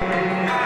Música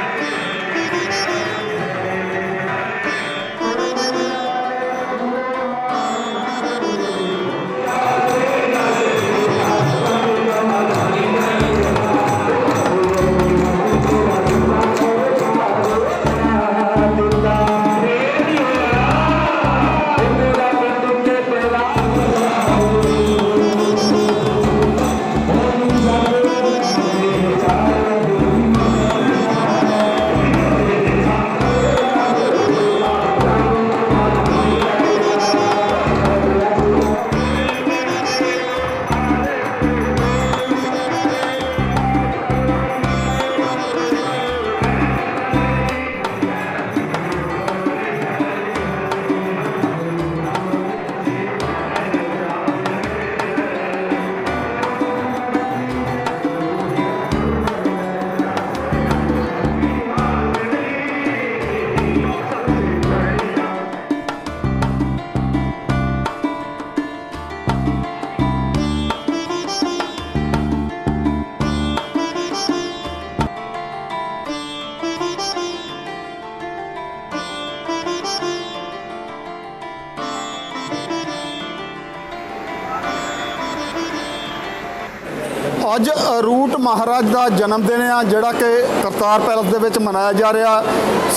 ਅੱਜ ਰੂਟ ਮਹਾਰਾਜ ਦਾ ਜਨਮ ਦਿਨ ਆ, ਜਿਹੜਾ ਕਿ ਕਰਤਾਰ ਪੈਲਸ ਦੇ ਵਿੱਚ ਮਨਾਇਆ ਜਾ ਰਿਹਾ।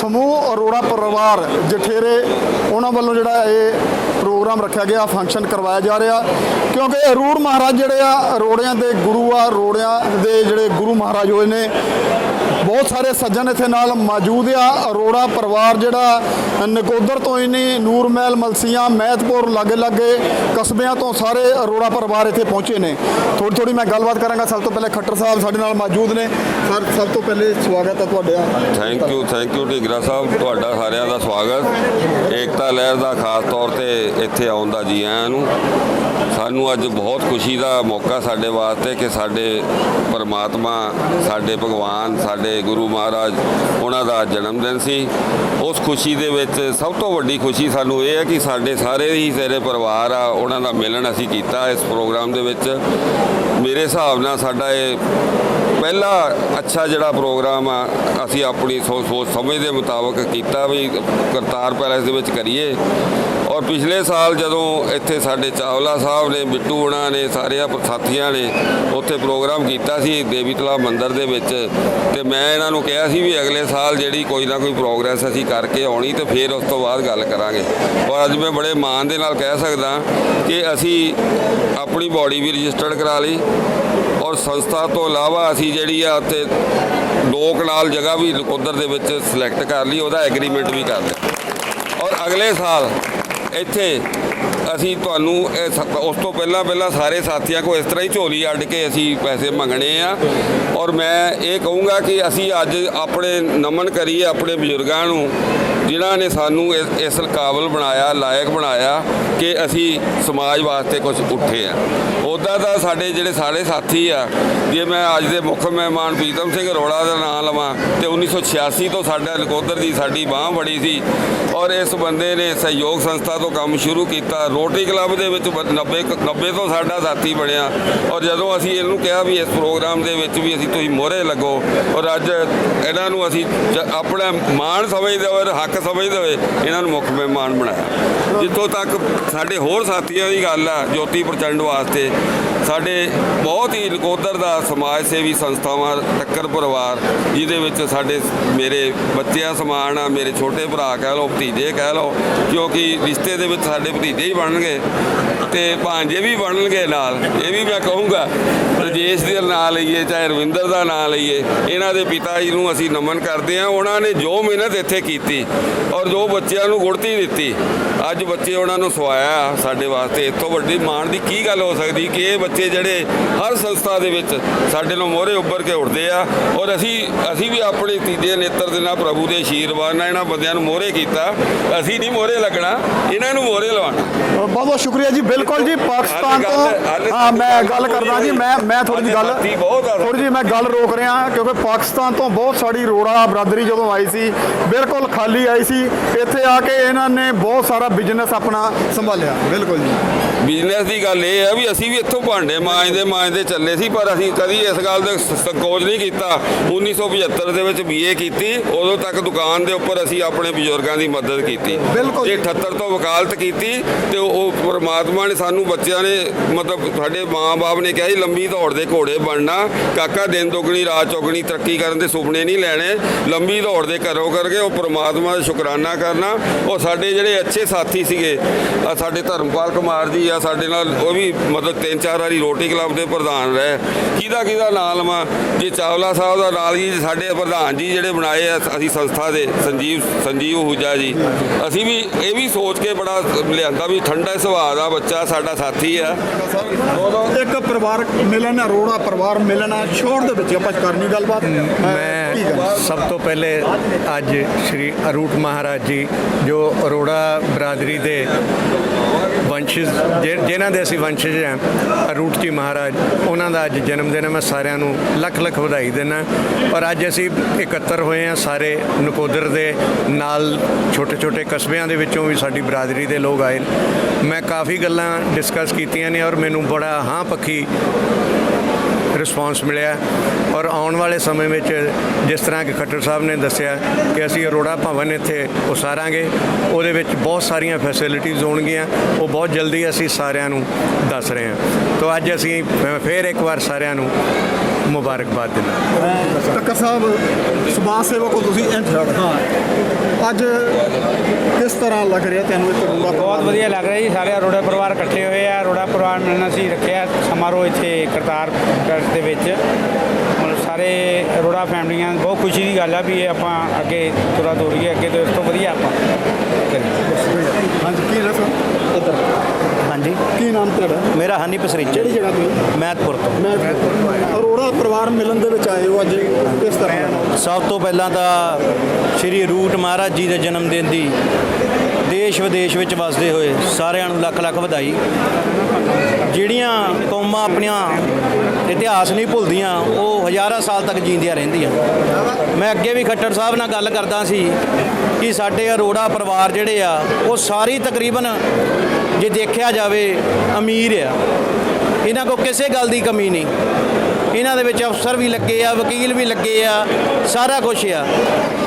ਸਮੂਹ ਅਰੋੜਾ ਪਰਿਵਾਰ ਜਠੇਰੇ, ਉਹਨਾਂ ਵੱਲੋਂ ਜਿਹੜਾ ਇਹ ਪ੍ਰੋਗਰਾਮ ਰੱਖਿਆ ਗਿਆ, ਫੰਕਸ਼ਨ ਕਰਵਾਇਆ ਜਾ ਰਿਹਾ। ਕਿਉਂਕਿ ਅਰੂੜ ਮਹਾਰਾਜ ਜਿਹੜੇ ਆ ਰੋੜਿਆਂ ਦੇ ਗੁਰੂ ਆ ਰੋੜਿਆਂ ਦੇ ਜਿਹੜੇ ਗੁਰੂ ਮਹਾਰਾਜ ਹੋਏ ਨੇ ਬਹੁਤ ਸਾਰੇ ਸੱਜਣ ਇੱਥੇ ਨਾਲ ਮੌਜੂਦ ਆ। ਅਰੋੜਾ ਪਰਿਵਾਰ ਜਿਹੜਾ ਨਕੋਦਰ ਤੋਂ ਹੀ ਨਹੀਂ ਨੂਰਮਹਿਲ ਮਲਸੀਆਂ, ਮਹਿਤਪੁਰ ਲਾਗੇ ਲਾਗੇ ਕਸਬਿਆਂ ਤੋਂ ਸਾਰੇ ਅਰੋੜਾ ਪਰਿਵਾਰ ਇੱਥੇ ਪਹੁੰਚੇ ਨੇ। ਥੋੜੀ ਥੋੜੀ ਮੈਂ ਗੱਲਬਾਤ ਕਰਾਂਗਾ। ਸਭ ਤੋਂ ਪਹਿਲੇ ਖੱਟਰ ਸਾਹਿਬ ਸਾਡੇ ਨਾਲ ਮੌਜੂਦ ਨੇ। ਸਰ, ਸਭ ਤੋਂ ਪਹਿਲੇ ਸਵਾਗਤ ਹੈ ਤੁਹਾਡਾ। Thank you thank you Dhingra Sahib. ਤੁਹਾਡਾ ਸਾਰਿਆਂ ਦਾ ਸਵਾਗਤ। ਏਕਤਾ ਲਹਿਰ ਦਾ ਖਾਸ ਤੌਰ ਤੇ ਇੱਥੇ ਆਉਣ ਦਾ ਜੀ ਆਇਆਂ ਨੂੰ। ਸਾਨੂੰ ਅੱਜ ਬਹੁਤ ਖੁਸ਼ੀ ਦਾ ਮੌਕਾ ਸਾਡੇ ਵਾਸਤੇ ਕਿ ਸਾਡੇ ਪਰਮਾਤਮਾ, ਸਾਡੇ ਭਗਵਾਨ, ਸਾਡੇ ਗੁਰੂ ਮਹਾਰਾਜ, ਉਹਨਾਂ ਦਾ ਜਨਮ ਦਿਨ ਸੀ। ਉਸ ਖੁਸ਼ੀ ਦੇ ਵਿੱਚ ਸਭ ਤੋਂ ਵੱਡੀ ਖੁਸ਼ੀ ਸਾਨੂੰ ਇਹ ਹੈ ਕਿ ਸਾਡੇ ਸਾਰੇ ਹੀ ਤੇਰੇ ਪਰਿਵਾਰ ਆ, ਉਹਨਾਂ ਦਾ ਮਿਲਣ ਅਸੀਂ ਕੀਤਾ ਇਸ ਪ੍ਰੋਗਰਾਮ ਦੇ ਵਿੱਚ। ਮੇਰੇ ਹਿਸਾਬ ਨਾਲ ਸਾਡਾ ਇਹ ਪਹਿਲਾ ਅੱਛਾ ਜਿਹੜਾ ਪ੍ਰੋਗਰਾਮ ਆ, ਅਸੀਂ ਆਪਣੀ ਸੋਚ ਸੋਚ ਸਮਝ ਦੇ ਮੁਤਾਬਕ ਕੀਤਾ ਵੀ ਕਰਤਾਰ ਪੈਲੇਸ ਦੇ ਵਿੱਚ ਕਰੀਏ। ਔਰ ਪਿਛਲੇ ਸਾਲ ਜਦੋਂ ਇੱਥੇ ਸਾਡੇ ਚਾਵਲਾ ਸਾਹਿਬ ਨੇ, ਬਿੱਟੂ ਉਹਨਾਂ ਨੇ ਸਾਰਿਆਂ ਸਾਥੀਆਂ ਨੇ ਉੱਥੇ ਪ੍ਰੋਗਰਾਮ ਕੀਤਾ ਸੀ ਦੇਵੀ ਤਲਾਬ ਮੰਦਿਰ ਦੇ ਵਿੱਚ ਤੇ ਮੈਂ ਇਹਨਾਂ ਨੂੰ ਕਿਹਾ ਸੀ ਵੀ ਅਗਲੇ ਸਾਲ ਜਿਹੜੀ ਕੋਈ ਨਾ ਕੋਈ ਪ੍ਰੋਗਰੈਸ ਅਸੀਂ ਕਰਕੇ ਆਉਣੀ ਤੇ ਫਿਰ ਉਸ ਤੋਂ ਬਾਅਦ ਗੱਲ ਕਰਾਂਗੇ। ਔਰ ਅੱਜ ਮੈਂ ਬੜੇ ਮਾਣ ਦੇ ਨਾਲ ਕਹਿ ਸਕਦਾ ਕਿ ਅਸੀਂ ਆਪਣੀ ਬਾਡੀ ਵੀ ਰਜਿਸਟਰਡ ਕਰਾ ਲਈ ਔਰ ਸੰਸਥਾ ਤੋਂ ਇਲਾਵਾ ਅਸੀਂ ਜਿਹੜੀ ਆ ਉੱਥੇ ਦੋ ਕਨਾਲ ਜਗ੍ਹਾ ਵੀ ਨਕੋਦਰ ਦੇ ਵਿੱਚ ਸਿਲੈਕਟ ਕਰ ਲਈ, ਉਹਦਾ ਐਗਰੀਮੈਂਟ ਵੀ ਕਰ ਲਿਆ। ਔਰ ਅਗਲੇ ਸਾਲ ਇੱਥੇ ਅਸੀਂ ਤੁਹਾਨੂੰ ਉਸ ਤੋਂ ਪਹਿਲਾਂ ਪਹਿਲਾਂ ਸਾਰੇ ਸਾਥੀਆਂ ਕੋ ਇਸ ਤਰ੍ਹਾਂ ਹੀ ਝੋਲੀ ਅੱਡ ਕੇ ਅਸੀਂ ਪੈਸੇ ਮੰਗਣੇ ਆ। ਔਰ ਮੈਂ ਇਹ ਕਹੂੰਗਾ ਕਿ ਅਸੀਂ ਅੱਜ ਆਪਣੇ ਨਮਨ ਕਰੀਏ ਆਪਣੇ ਬਜ਼ੁਰਗਾਂ ਨੂੰ ਜਿਨ੍ਹਾਂ ਨੇ ਸਾਨੂੰ ਇਸ- ਇਸ ਕਾਬਲ ਬਣਾਇਆ, ਲਾਇਕ ਬਣਾਇਆ ਕਿ ਅਸੀਂ ਸਮਾਜ ਵਾਸਤੇ ਕੁਝ ਉੱਠੇ ਆ। ਉੱਦਾਂ ਤਾਂ ਸਾਡੇ ਜਿਹੜੇ ਸਾਰੇ ਸਾਥੀ ਆ, ਜੇ ਮੈਂ ਅੱਜ ਦੇ ਮੁੱਖ ਮਹਿਮਾਨ ਪ੍ਰੀਤਮ ਸਿੰਘ ਅਰੋੜਾ ਦਾ ਨਾਮ ਲਵਾਂ, ਤੇ 1986 ਤੋਂ ਸਾਡਾ ਨਕੋਦਰ ਦੀ ਸਾਡੀ ਬਾਹ ਫੜੀ ਸੀ ਔਰ ਇਸ ਬੰਦੇ ਨੇ ਸਹਿਯੋਗ ਸੰਸਥਾ ਤੋਂ ਕੰਮ ਸ਼ੁਰੂ ਕੀਤਾ। ਰੋਟਰੀ ਕਲੱਬ ਦੇ ਵਿੱਚ ਬ- 90 ਕ- 90 ਤੋਂ ਸਾਡਾ ਸਾਥੀ ਬਣਿਆ ਔਰ ਜਦੋਂ ਅਸੀਂ ਇਹਨੂੰ ਕਿਹਾ ਵੀ ਇਸ ਪ੍ਰੋਗਰਾਮ ਦੇ ਵਿੱਚ ਵੀ ਅਸੀਂ ਤੁਸੀਂ ਮੋਹਰੇ ਲੱਗੋ ਔਰ ਅੱਜ ਇਹਨਾਂ ਨੂੰ ਅਸੀਂ ਜ- ਆਪਣਾ ਮਾਣ ਸਮਝਦੇ ਔਰ ਹੱਕ ਸਮਝਦੇ ਹੋਏ ਇਹਨਾਂ ਨੂੰ ਮੁੱਖ ਮਹਿਮਾਨ ਬਣਾਇਆ। ਜਿੱਥੋਂ ਤੱਕ ਸਾਡੇ ਹੋਰ ਸਾਥੀਆਂ ਦੀ ਗੱਲ ਆ, ਜੋਤੀ ਪ੍ਰਚੰਡ ਵਾਸਤੇ, ਸਾਡੇ ਬਹੁਤ ਹੀ ਨਕੋਦਰ ਦਾ ਸਮਾਜ ਸੇਵੀ ਸੰਸਥਾਵਾਂ, ਟੱਕਰ ਪਰਿਵਾਰ, ਜਿਹਦੇ ਵਿੱਚ ਸਾਡੇ ਮੇਰੇ ਬੱਚਿਆਂ ਸਮਾਨ ਆ, ਮੇਰੇ ਛੋਟੇ ਭਰਾ ਕਹਿ ਲਓ, ਭਤੀਜੇ ਕਹਿ ਲਓ, ਕਿਉਂਕਿ ਰਿਸ਼ਤੇ ਦੇ ਵਿੱਚ ਸਾਡੇ ਭਤੀਜੇ ਹੀ ਬਣਨਗੇ। ਤੇ ਭਾਂਜੇ ਵੀ ਬਣਨਗੇ ਨਾਲ, ਇਹ ਵੀ ਮੈਂ ਕਹੂੰਗਾ, ਰਜੇਸ਼ ਦੇ ਨਾਂ ਲਈਏ, ਚਾਹੇ ਰਵਿੰਦਰ ਦਾ ਨਾਂ ਲਈਏ, ਇਹਨਾਂ ਦੇ ਪਿਤਾ ਜੀ ਨੂੰ ਅਸੀਂ ਨਮਨ ਕਰਦੇ ਹਾਂ, ਉਹਨਾਂ ਨੇ ਜੋ ਮਿਹਨਤ ਇੱਥੇ ਕੀਤੀ ਔਰ ਜੋ ਬੱਚਿਆਂ ਨੂੰ ਗੁੜਤੀ ਦਿੱਤੀ ਅੱਜ ਬੱਚੇ ਉਹਨਾਂ ਨੂੰ ਸਵਾਇਆ ਸਾਡੇ ਵਾਸਤੇ। ਇਤੋਂ ਵੱਡੀ ਮਾਣ ਦੀ ਕੀ ਗੱਲ ਹੋ ਸਕਦੀ ਕਿ ਇਹ ਬੱਚੇ ਜਿਹੜੇ ਹਰ ਸੰਸਥਾ ਦੇ ਵਿੱਚ ਸਾਡੇ ਨੂੰ ਮੋਹਰੇ ਉੱਭਰ ਕੇ ਉੱਠਦੇ ਆ ਔਰ ਅਸੀਂ ਅਸੀਂ ਵੀ ਆਪਣੇ ਤੀਜੇ ਨੇਤਰ ਦੇ ਨਾਲ ਪ੍ਰਭੂ ਦੇ ਆਸ਼ੀਰਵਾਦ ਨਾਲ ਇਹਨਾਂ ਬੰਦਿਆਂ ਨੂੰ ਮੋਹਰੇ ਕੀਤਾ। ਅਸੀਂ ਨਹੀਂ ਮੋਹਰੇ ਲੱਗਣਾ ਇਹਨਾਂ ਨੂੰ ਮੋਹਰੇ ਲਵਾਉਣਾ। ਬਹੁਤ ਬਹੁਤ ਸ਼ੁਕਰੀਆ ਜੀ ਬਿਲਕੁਲ ਜੀ ਪਾਕਿਸਤਾਨ ਤੋਂ ਹਾਂ ਮੈਂ ਗੱਲ ਕਰਦਾ ਜੀ ਮੈਂ ਮੈਂ ਥੋੜੀ ਜਿਹੀ ਗੱਲ। ਥੋੜੀ ਜਿਹੀ ਮੈਂ ਗੱਲ ਰੋਕ ਰਿਹਾ ਕਿਉਂਕਿ ਪਾਕਿਸਤਾਨ ਤੋਂ ਬਹੁਤ ਸਾਰੀ ਰੋੜਾ ਬਰਾਦਰੀ ਜਦੋਂ ਆਈ ਸੀ ਬਿਲਕੁਲ ਖਾਲੀ ਆਈ ਸੀ ਇੱਥੇ ਆ ਕੇ ਇਹਨਾਂ ਨੇ ਬਹੁਤ ਸਾਰਾ ਬਿਜ਼ਨਸ ਆਪਣਾ ਸੰਭਾਲਿਆ ਬਿਲਕੁਲ ਜੀ। ਬਿਜ਼ਨਸ ਦੀ ਗੱਲ ਇਹ ਹੈ ਵੀ ਅਸੀਂ ਵੀ ਇੱਥੋਂ ਭਾਂਡੇ ਮਾਂਜਦੇ ਮਾਂਜਦੇ ਚੱਲੇ ਸੀ ਪਰ ਅਸੀਂ ਕਦੀ ਇਸ ਗੱਲ ਦਾ ਸੰਕੋਚ ਨਹੀਂ ਕੀਤਾ। 1975 ਦੇ ਵਿੱਚ ਬੀਏ ਕੀਤੀ ਉਦੋਂ ਤੱਕ ਦੁਕਾਨ ਦੇ ਉੱਪਰ ਅਸੀਂ ਆਪਣੇ ਬਜ਼ੁਰਗਾਂ ਦੀ ਮਦਦ ਕੀਤੀ। ਬਿਲਕੁਲ। ਇਹ 78 ਤੋਂ ਵਕਾਲਤ ਕੀਤੀ ਤੇ ਉਹ ਪਰਮਾਤਮਾ ਨੇ ਸਾਨੂੰ ਬੱਚਿਆਂ ਨੇ ਮਤਲਬ ਸਾਡੇ ਮਾਂ-ਬਾਪ ਨੇ ਕਿਹਾ ਸੀ ਲੰਬੀ ਦੌੜ ਦੇ ਘੋੜੇ ਬਣਨਾ ਕਾਕਾ ਦਿਨ ਦੁਗਣੀ ਰਾਤ ਚੌਗਣੀ ਤਰੱਕੀ ਕਰਨ ਦੇ ਸੁਪਨੇ ਨਹੀਂ ਲੈਣੇ। ਲੰਬੀ ਦੌੜ ਦੇ ਘਰੋਂ ਕਰਕੇ ਉਹ ਪਰਮਾਤਮਾ ਦਾ ਸ਼ੁਕਰਾਨਾ ਕਰਨਾ। ਉਹ ਸਾਡੇ ਜਿਹੜੇ ਅੱਛੇ ਸਾਥੀ ਸੀਗੇ ਆ ਸਾਡੇ ਧਰਮਪਾਲ ਕੁਮਾਰ ਜੀ ਆ ਸਾਡੇ ਨਾਲ ਉਹ ਵੀ ਮਤਲਬ ਤਿੰਨ ਚਾਰ ਵਾਰੀ ਰੋਟੀ ਕਲੱਬ ਦੇ ਪ੍ਰਧਾਨ ਰਹੇ। ਕਿਹਦਾ ਕਿਹਦਾ ਨਾਮ ਲਵਾਂ ਜੇ ਚਾਵਲਾ ਸਾਹਿਬ ਦਾ ਨਾਲ ਜੀ ਸਾਡੇ ਪ੍ਰਧਾਨ ਜੀ ਜਿਹੜੇ ਬਣਾਏ ਆ ਅਸੀਂ ਸੰਸਥਾ ਦੇ ਸੰਜੀਵ ਸੰਜੀਵ ਹੂਜਾ ਜੀ। ਅਸੀਂ ਵੀ ਇਹ ਵੀ ਸੋਚ ਕੇ ਬੜਾ ਲਿਆਂਦਾ ਵੀ ਠੰਡਾ ਸੁਭਾਅ ਦਾ ਬੱਚਾ ਸਾਡਾ ਸਾਥੀ ਆ। ਇੱਕ ਪਰਿਵਾਰਕ ਮਿਲਣ ਅਰੋੜਾ ਪਰਿਵਾਰ ਮਿਲਣ ਛੋੜ ਦੇ ਵਿੱਚ ਆਪਾਂ ਕਰਨੀ ਗੱਲਬਾਤ। ਮੈਂ? ਸਭ ਤੋਂ ਪਹਿਲੇ ਅੱਜ ਸ਼੍ਰੀ ਅਰੂਟ ਮਹਾਰਾਜ ਜੀ ਜੋ ਅਰੋੜਾ ਬਰਾਦਰੀ ਦੇ ਵੰਸ਼ਜ ਜਿਨ੍ਹਾਂ ਦੇ ਅਸੀਂ ਵੰਸ਼ਜ ਹਾਂ, ਅਰੂਟ ਜੀ ਮਹਾਰਾਜ, ਉਹਨਾਂ ਦਾ ਅੱਜ ਜਨਮ ਦਿਨ ਹੈ, ਮੈਂ ਸਾਰਿਆਂ ਨੂੰ ਲੱਖ ਲੱਖ ਵਧਾਈ ਦਿੰਦਾ। ਔਰ ਅੱਜ ਅਸੀਂ ਇਕੱਤਰ ਹੋਏ ਹਾਂ ਸਾਰੇ ਨਕੋਦਰ ਦੇ ਨਾਲ, ਛੋਟੇ ਛੋਟੇ ਕਸਬਿਆਂ ਦੇ ਵਿੱਚੋਂ ਵੀ ਸਾਡੀ ਬਰਾਦਰੀ ਦੇ ਲੋਕ ਆਏ ਮੈਂ ਕਾਫੀ ਗੱਲਾਂ ਡਿਸਕਸ ਕੀਤੀਆਂ ਨੇ ਔਰ ਮੈਨੂੰ ਬੜਾ ਹਾਂ ਪੱਖੀ ਰਿਸਪਾਂਸ ਮਿਲਿਆ ਔਰ ਆਉਣ ਵਾਲੇ ਸਮੇਂ ਵਿੱਚ ਜਿਸ ਤਰ੍ਹਾਂ ਕਿ ਖੱਟਰ ਸਾਹਿਬ ਨੇ ਦੱਸਿਆ ਕਿ ਅਸੀਂ ਅਰੋੜਾ ਭਵਨ ਇੱਥੇ ਉਸਾਰਾਂਗੇ, ਉਹਦੇ ਵਿੱਚ ਬਹੁਤ ਸਾਰੀਆਂ ਫੈਸਿਲਿਟੀਜ਼ ਹੋਣਗੀਆਂ, ਉਹ ਬਹੁਤ ਜਲਦੀ ਅਸੀਂ ਸਾਰਿਆਂ ਨੂੰ ਦੱਸ ਰਹੇ ਹਾਂ। ਤੋਂ ਅੱਜ ਅਸੀਂ, ਮੈਂ ਫਿਰ ਇੱਕ ਵਾਰ ਸਾਰਿਆਂ ਨੂੰ ਮੁਬਾਰਕਬਾਦ ਦਿੰਦਾ। ਟੱਕਰ ਸਾਹਿਬ ਸਮਾਜ ਸੇਵਕ ਹੋ ਤੁਸੀਂ ਇੰਚਾਰਜ ਹਾਂ। ਅੱਜ ਕਿਸ ਤਰ੍ਹਾਂ ਲੱਗ ਰਿਹਾ ਤੁਹਾਨੂੰ ਇੱਕ ਰੋੜਾ ਬਹੁਤ ਵਧੀਆ ਲੱਗ ਰਿਹਾ ਜੀ। ਸਾਰੇ ਅਰੋੜਾ ਪਰਿਵਾਰ ਇਕੱਠੇ ਹੋਏ ਆ। ਅਰੋੜਾ ਪਰਿਵਾਰ ਮਿਲਣਾ ਸੀ ਰੱਖਿਆ ਸਮਾਰੋਹ ਇੱਥੇ ਕਰਤਾਰਗੜ੍ਹ ਦੇ ਵਿੱਚ। ਮਤਲਬ ਸਾਰੇ ਅਰੋੜਾ ਫੈਮਲੀਆਂ ਬਹੁਤ ਖੁਸ਼ੀ ਦੀ ਗੱਲ ਆ ਵੀ ਇਹ ਆਪਾਂ ਅੱਗੇ ਤੁਰਾ ਤੋਰੀਏ ਅੱਗੇ ਤੋਂ ਇਸ ਤੋਂ ਵਧੀਆ ਆਪਾਂ ਕਰੀਏ। ਹਾਂਜੀ ਕੀ ਰਸਮ ਇੱਧਰ ਹਾਂਜੀ। ਕੀ ਨਾਮ ਤੁਹਾਡਾ? ਮੇਰਾ ਹਨੀ ਪਸਰੀਚਾ। ਕਿਹੜੀ ਜਗ੍ਹਾ ਤੋਂ? ਮੈਥਪੁਰ ਤੋਂ। ਮੈਂ ਅਰੋੜਾ ਪਰਿਵਾਰ ਮਿਲਣ ਦੇ ਵਿੱਚ ਆਏ ਹੋ ਅੱਜ? ਕਿਸ ਤਰ੍ਹਾਂ? ਸਭ ਤੋਂ ਪਹਿਲਾਂ ਤਾਂ ਸ਼੍ਰੀ ਰੂਟ ਮਹਾਰਾਜ ਜੀ ਦੇ ਜਨਮ ਦਿਨ ਦੀ ਦੇਸ਼ ਵਿਦੇਸ਼ ਵਿੱਚ ਵਸਦੇ ਹੋਏ ਸਾਰਿਆਂ ਨੂੰ ਲੱਖ ਲੱਖ ਵਧਾਈ। ਜਿਹੜੀਆਂ ਕੌਮਾਂ ਆਪਣੀਆਂ ਇਤਿਹਾਸ ਨਹੀਂ ਭੁੱਲਦੀਆਂ ਉਹ ਹਜ਼ਾਰਾਂ ਸਾਲ ਤੱਕ ਜੀਂਦੀਆਂ ਰਹਿੰਦੀਆਂ। ਮੈਂ ਅੱਗੇ ਵੀ ਖੱਟੜ ਸਾਹਿਬ ਨਾਲ ਗੱਲ ਕਰਦਾ ਸੀ ਕਿ ਸਾਡੇ ਅਰੋੜਾ ਪਰਿਵਾਰ ਜਿਹੜੇ ਆ ਉਹ ਸਾਰੀ ਤਕਰੀਬਨ ਜੇ ਦੇਖਿਆ ਜਾਵੇ ਅਮੀਰ ਆ। ਇਹਨਾਂ ਕੋਲ ਕਿਸੇ ਗੱਲ ਦੀ ਕਮੀ ਨਹੀਂ। ਇਹਨਾਂ ਦੇ ਵਿੱਚ ਅਫਸਰ ਵੀ ਲੱਗੇ ਆ ਵਕੀਲ ਵੀ ਲੱਗੇ ਆ ਸਾਰਾ ਕੁਝ ਆ।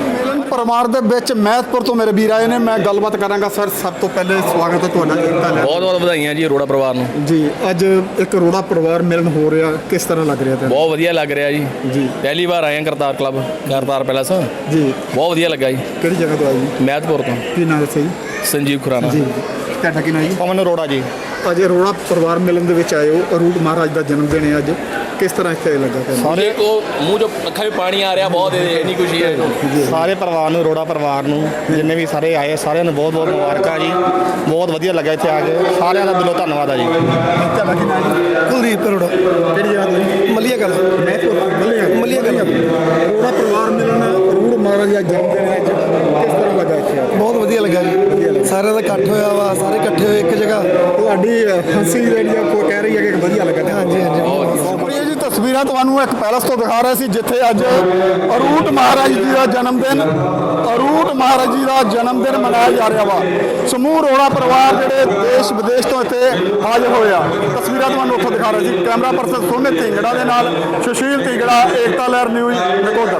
ਮਿਲਨ ਪਰਿਵਾਰ ਦੇ ਵਿੱਚ ਮਹਿਤਪੁਰ ਤੋਂ ਮੇਰੇ ਵੀਰ ਆਏ ਨੇ ਮੈਂ ਗੱਲਬਾਤ ਕਰਾਂਗਾ। ਸਰ ਸਭ ਤੋਂ ਪਹਿਲੇ ਸਵਾਗਤ ਹੈ ਤੁਹਾਡਾ ਲੈ ਬਹੁਤ ਬਹੁਤ ਵਧਾਈਆਂ ਜੀ ਅਰੋੜਾ ਪਰਿਵਾਰ ਨੂੰ। ਜੀ ਅੱਜ ਇੱਕ ਰੋੜਾ ਪਰਿਵਾਰ ਮਿਲਨ ਹੋ ਰਿਹਾ ਕਿਸ ਤਰ੍ਹਾਂ ਲੱਗ ਰਿਹਾ ਤੁਹਾਨੂੰ ਬਹੁਤ ਵਧੀਆ ਲੱਗ ਰਿਹਾ ਜੀ। ਜੀ। ਪਹਿਲੀ ਵਾਰ ਆਏ ਹਾਂ ਕਰਤਾਰ ਕਲੱਬ ਕਰਤਾਰ ਪੈਲਸ। ਜੀ। ਬਹੁਤ ਵਧੀਆ ਲੱਗਾ ਜੀ। ਕਿਹੜੀ ਜਗ੍ਹਾ ਤੋਂ ਆਏ ਜੀ? ਮਹਿਤਪੁਰ ਤੋਂ। ਕੀ ਨਾਮ ਦੱਸਿਆ ਜੀ? ਸੰਜੀਵ ਖੁਰਾਨਾ। ਜੀ। ਤੁਹਾਡਾ ਕੀ ਨਾਮ ਜੀ? ਪਵਨ ਅਰੋੜਾ ਜੀ। ਅੱਜ ਰੋੜਾ ਪਰਿਵਾਰ ਮਿਲਨ ਦੇ ਵਿੱਚ ਆਏ ਹੋ ਅਰੂਟ ਮਹਾਰਾਜ ਦਾ ਜਨਮ ਦਿਨ ਹੈ ਅੱਜ। ਕਿਸ ਤਰ੍ਹਾਂ ਇੱਥੇ ਲੱਗਾ ਤੁਹਾਨੂੰ? ਸਾਰੇ ਕੋ ਮੂੰਹ ਜੋ ਅੱਖਾਂ ਵਿੱਚ ਪਾਣੀ ਆ ਰਿਹਾ ਬਹੁਤ ਇੰਨੀ ਖੁਸ਼ੀ ਹੈ। ਸਾਰੇ ਪਰਿਵਾਰ ਨੂੰ ਰੋੜਾ ਪਰਿਵਾਰ ਨੂੰ ਜਿੰਨੇ ਵੀ ਸਾਰੇ ਆਏ ਸਾਰਿਆਂ ਨੂੰ ਬਹੁਤ ਬਹੁਤ ਮੁਬਾਰਕਾਂ ਜੀ। ਬਹੁਤ ਵਧੀਆ ਲੱਗਾ ਇੱਥੇ ਆ ਕੇ। ਸਾਰਿਆਂ ਦਾ ਦਿਲੋਂ ਧੰਨਵਾਦ ਆ ਜੀ। ਤੁਹਾਡਾ ਕੀ ਨਾਮ ਜੀ? ਕੁਲਦੀਪ ਅਰੋੜਾ। ਕਿਹੜੀ ਜਗ੍ਹਾ ਤੋਂ ਜੀ? ਮਲੀਆ ਕਲਾ। ਮਹਿਤਪੁਰ ਮੱਲੀਆਂ ਮੱਲੀਆਂ ਕਲਾਂ। ਰੋੜਾ ਪਰਿਵਾਰ ਮਿਲਨ ਅਰੂਟ ਮਹਾਰਾਜ ਦਾ ਜਨਮ ਦਿਨ ਕਿਸ ਤਰ੍ਹਾਂ ਲੱਗਾ ਇੱਥੇ ਆ ਕੇ? ਬਹੁਤ ਵਧੀਆ ਲੱਗਾ ਜੀ। ਸਾਰਿਆਂ ਦਾ ਇਕੱਠ ਹੋਇਆ ਵਾ ਸਾਰੇ ਇਕੱਠੇ ਹੋਏ ਇੱਕ ਜਗ੍ਹਾ। ਤੁਹਾਡੀ ਹੰਸੀ ਜਿਹੜੀ ਆ ਕੋਈ ਕਹਿ ਰਹੀ ਹੈ ਕਿ ਵਧੀਆ ਲੱਗਾ। ਹਾਂਜੀ ਹਾਂਜੀ। ਬਹੁਤ ਇਹ ਜੀ ਤਸਵੀਰਾਂ ਤੁਹਾਨੂੰ ਇੱਕ ਪੈਲਸ ਤੋਂ ਦਿਖਾ ਰਹੇ ਸੀ ਜਿੱਥੇ ਅੱਜ ਅਰੂਟ ਮਹਾਰਾਜ ਜੀ ਦਾ ਜਨਮ ਦਿਨ ਅਰੂਟ ਮਹਾਰਾਜ ਜੀ ਦਾ ਜਨਮ ਦਿਨ ਮਨਾਇਆ ਜਾ ਰਿਹਾ ਵਾ। ਸਮੂਹ ਰੋੜਾ ਪਰਿਵਾਰ ਜਿਹੜੇ ਦੇਸ਼ ਵਿਦੇਸ਼ ਤੋਂ ਇੱਥੇ ਹਾਜ਼ਰ ਹੋਏ ਆ। ਤਸਵੀਰਾਂ ਤੁਹਾਨੂੰ ਉੱਥੋਂ ਦਿਖਾ ਰਹੇ ਸੀ। ਕੈਮਰਾ ਪਰਸਨ ਸੋਨੇ ਢਿੰਗੜਾ ਦੇ ਨਾਲ ਸੁਸ਼ੀਲ ਢਿੰਗੜਾ ਏਕਤਾ ਲਹਿਰ ਨਿਊਜ਼ ਨਕੋਦਰ।